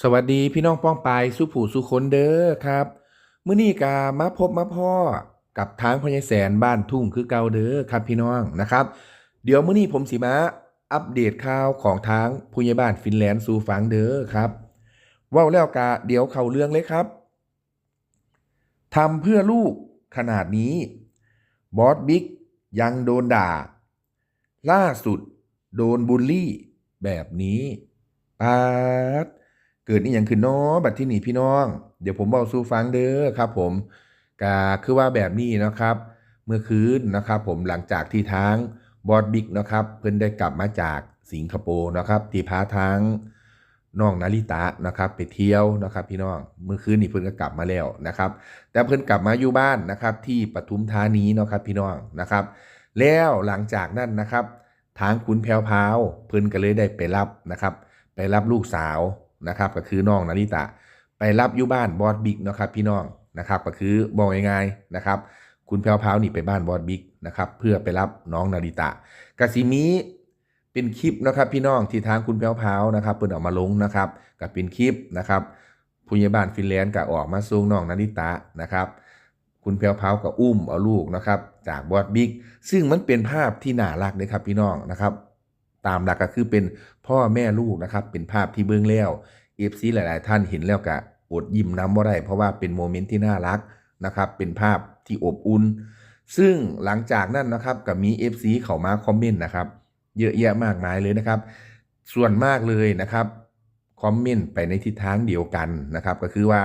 สวัสดีพี่น้องป้องปายสุผู้สุคนเด้อครับมื้อนี้กามาพบมาพ่อกับทางพญายแสนบ้านทุ่งคือเก่าเด้อครับพี่น้องนะครับ เดี๋ยวมื้อนี้ผมสิมาอัปเดตข่าวของทางผู้ใหญ่บ้านฟินแลนด์สู่ฟังเด้อครับว้าแล้วกาเดี๋ยวเข้าเรื่องเลยครับทำเพื่อลูกขนาดนี้บอสบิ๊กยังโดนด่า ล่าสุดโดนบูลลี่แบบนี้ปาด เกิดนี่อย่างคือน้อบัดที่นี่พี่น้อง เดี๋ยวผมบอกสู่ฟังเด้อครับ ผมกาคือว่าแบบนี้นะครับ เมื่อคืนนะครับ ผมหลังจากที่ทางบอสบิ๊กนะครับเพิ่นได้กลับมาจากสิงคโปร์นะครับที่พาทางน้องนาริตะนะครับ ไปเที่ยวนะครับพี่น้องเมื่อคืนนี่เพิ่นก็กลับมาแล้วนะครับ แต่เพิ่นกลับมาอยู่บ้านนะครับ ที่ปทุมธานีนะครับพี่น้องนะครับ แล้วหลังจากนั้นนะครับ ทางคุณแพรวพาวเพิ่นก็เลยได้ไปรับนะครับ ไปรับลูกสาว นะครับก็คือน้องนาริตะไปรับอยู่บ้านบอสบิ๊กนะครับพี่น้องนะครับก็คือบอกง่ายๆนะครับ คุณแพรวพาวนี่ไปบ้านบอสบิ๊กนะครับเพื่อไปรับน้องนาริตะกสิมีเป็นคลิปนะครับพี่น้องที่ทางคุณแพรวพาวนะครับเพิ่นเออกมาลงนะครับกับเป็นคลิปนะครับผู้ใหญ่บ้านฟินแลนด์ก็ออกมาส่งน้องนาริตะนะครับ คุณแพรวพาวก็อุ้มเอาลูกนะครับจากบอสบิ๊กซึ่งมันเป็นภาพที่น่ารักเลยครับพี่น้องนะครับ ตามหลักก็คือเป็นพ่อแม่ลูกนะครับเป็นภาพที่เบื้องแล้วเอฟซีหลาย ๆ ท่านเห็นแล้วก็อดยิ้มน้ำว่าได้เพราะว่าเป็นโมเมนต์ที่น่ารักนะครับเป็นภาพที่อบอุ่นซึ่งหลังจากนั้นนะครับกับมี FC เข้ามาคอมเมนต์นะครับเยอะแยะมากมายเลยนะครับ ส่วนมากเลยนะครับคอมเมนต์ไปในทิศทางเดียวกันนะครับ ก็คือว่า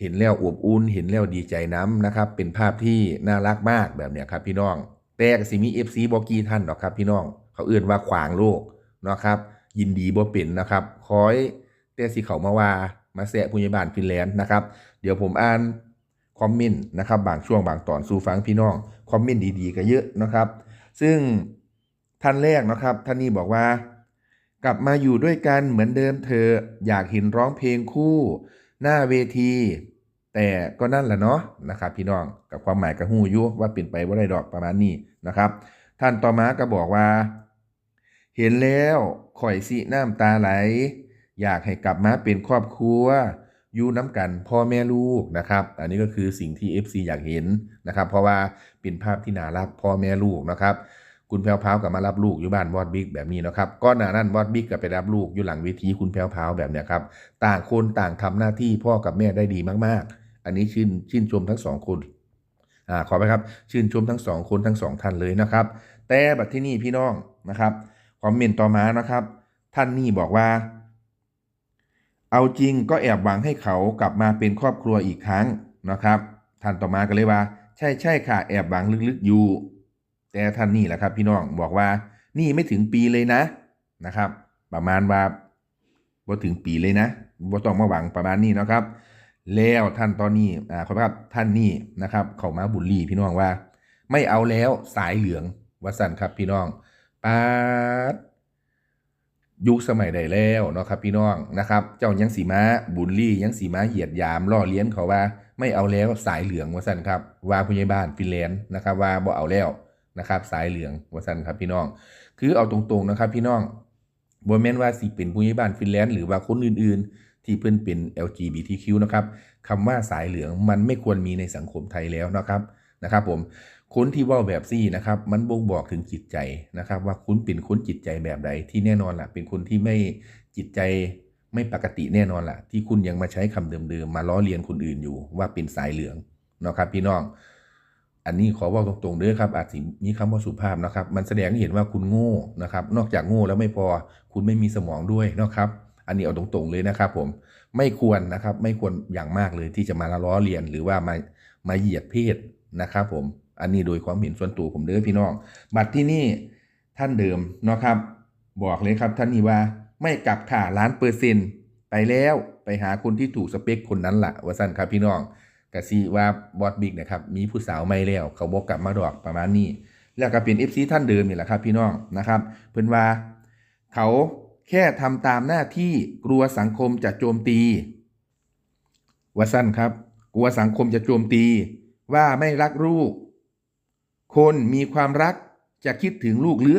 เห็นแล้วอบอุ่นเห็นแล้วดีใจน้ำนะครับ เป็นภาพที่น่ารักมากแบบเนี้ยครับพี่น้องแต่ก็สิมี FC บอกกี้ท่านหรอกครับพี่น้อง เขาเอื่นว่าขวางโลกนะครับ ยินดีบ่เป็นนะครับคอยแต่สิเขามาว่ามาแซะผู้ใหญ่บ้านฟินแลนด์นะครับ เดี๋ยวผมอ่านคอมเมนต์นะครับ บางช่วงบางตอนสู่ฟังพี่น้องคอมเมนต์ดีๆก็เยอะนะครับ ซึ่งท่านแรกนะครับ ท่านนี้บอกว่า กลับมาอยู่ด้วยกันเหมือนเดิมเธออยากเห็นร้องเพลงคู่ หน้าเวที แต่ก็นั่นแหละเนาะนะครับ พี่น้องกับความหมายกระหูยุว่าเป็นไปว่าได้ดอกประมาณนี้นะครับ ท่านต่อมาก็บอกว่า เห็นแล้วข่อยสิน้ำตาไหล อยากให้กลับมาเป็นครอบครัวอยู่น้ำกันพ่อแม่ลูกนะครับ อันนี้ก็คือสิ่งที่ FC อยากเห็นนะครับ เพราะว่าเป็นภาพที่น่ารักพ่อแม่ลูกนะครับ คุณแพรวพาวกับมารับลูกอยู่บ้านบอดบิ๊กแบบนี้นะครับก้อนหน้านั้นบอดบิ๊กก็ไปรับลูกอยู่หลังเวทีคุณแพรวพาวแบบเนี้ยครับ ต่างคนต่างทำหน้าที่พ่อกับแม่ได้ดีมากๆ อันนี้ชื่นชื่นชมทั้งสองคนอ่าขอไปครับ ชื่นชมทั้งสองคนทั้งสองท่านเลยนะครับ แต่บัดที่นี่พี่น้องนะครับ คอมเมนต์ต่อมานะครับ ท่านนี่บอกว่า เอาจริงก็แอบหวังให้เขากลับมาเป็นครอบครัวอีกครั้งนะครับ ท่านต่อมาก็เลยว่า ใช่ใช่ค่ะแอบหวังลึกๆอยู่ แต่ท่านนี่แหละครับ พี่น้องบอกว่า นี่ไม่ถึงปีเลยนะนะครับ ประมาณว่าบ่ถึงปีเลยนะบ่ต้องมาหวังประมาณนี้นะครับ แล้วท่านตอนนี้อ่าขอครับท่านนี่นะครับ เข้ามาบุลลี่พี่น้องว่า ไม่เอาแล้วสายเหลืองวสันครับพี่น้อง ปาดยุคสมัยใดแล้วเนาะครับพี่น้องนะครับ เจ้ายังสีมาบุลลี่ยังสีมาเหยียดยามล่อเลี้ยนเขาว่า ไม่เอาแล้วสายเหลืองวสันครับว่าผู้ใหญ่บ้านฟินแลนด์นะครับว่าบ่เอาแล้วนะครับ สายเหลืองวสันครับพี่น้อง คือเอาตรงๆนะครับพี่น้องบ่แม่นว่าสิเป็นผู้ใหญ่บ้านฟินแลนด์หรือว่าคนอื่นๆ ที่เพิ่นเป็น LGBTQ นะครับคำว่าสายเหลืองมันไม่ควรมีในสังคมไทยแล้วนะครับนะครับผม คนที่ว่าแบบซี่นะครับมันบ่งบอกถึงจิตใจนะครับ ว่าคุณเป็นคนจิตใจแบบใดที่แน่นอนล่ะ เป็นคนที่ไม่จิตใจไม่ปกติแน่นอนล่ะ ที่คุณยังมาใช้คำเดิมๆมาล้อเลียนคนอื่นอยู่ว่าเป็นสายเหลืองนะครับพี่น้อง อันนี้ขอว่าตรงๆเด้อครับอาจสิมีคำว่าสุภาพนะครับ มันแสดงให้เห็นว่าคุณโง่นะครับ นอกจากโง่แล้วไม่พอคุณไม่มีสมองด้วยนะครับอันนี้เอาตรงๆเลยนะครับผมไม่ควรนะครับไม่ควรอย่างมากเลยที่จะมาล้อเลียนหรือว่ามามาเหยียดเพศนะครับผม อันนี้โดยความเห็นส่วนตัวผมเด้อพี่น้อง บัตรที่นี่ท่านเดิมเนาะครับ บอกเลยครับท่านนี้ว่าไม่กลับค่ะล้านเปอร์เซ็นต์ไปแล้วไปหาคนที่ถูกสเปคคนนั้นละว่าสั้นครับพี่น้องกะซีว่าบอสบิ๊กนะครับมีผู้สาวไม่แล้ว เขาบอกกลับมาดอกประมาณนี้ แล้วก็เป็น FC ท่านเดิมนี่แหละครับพี่น้องนะครับ เพิ่นว่า เขาแค่ทำตามหน้าที่กลัวสังคมจะโจมตีว่าสั้นครับ กลัวสังคมจะโจมตี ว่าไม่รักลูก คนมีความรักจะคิดถึงลูกหรือ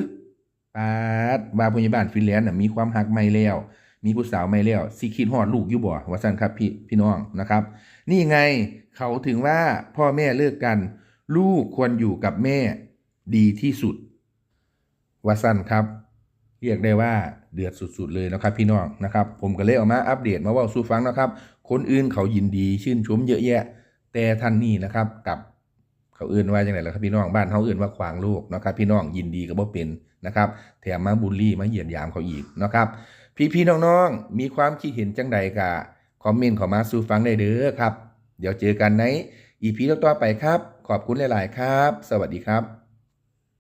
ปาดว่าพยาบาลฟินแลนด์น่ะมีความหักไม่แล้ว มีผู้สาวไม่แล้วสิคิดฮอดลูกอยู่บ่ว่าซั่นครับพี่พี่น้องนะครับ นี่ไงเขาถึงว่าพ่อแม่เลิกกัน ลูกควรอยู่กับแม่ดีที่สุดว่าซั่นครับ เรียกได้ว่าเดือดสุดๆเลยนะครับ พี่น้องนะครับ ผมก็เลยเอามาอัปเดตมาว่าสู่ฟังนะครับ คนอื่นเขายินดีชื่นชมเยอะแยะ แต่ท่านนี่นะครับกับ เขาเอื่นว่าอย่างไรล่ะครับพี่น้องบ้านเขาเอื่นว่าขวางลูกนะครับพี่น้องยินดีกับบ่เป็นนะครับแถมมาบูลลี่มาเหยียดหยามเขาอีกนะครับพี่ๆน้องๆมีความคิดเห็นจังใดกะคอมเมนต์ขอมาสู่ฟังได้เด้อครับ เดี๋ยวเจอกันในอีพีต่อๆไปครับ ขอบคุณหลาย ๆ ครับ สวัสดีครับ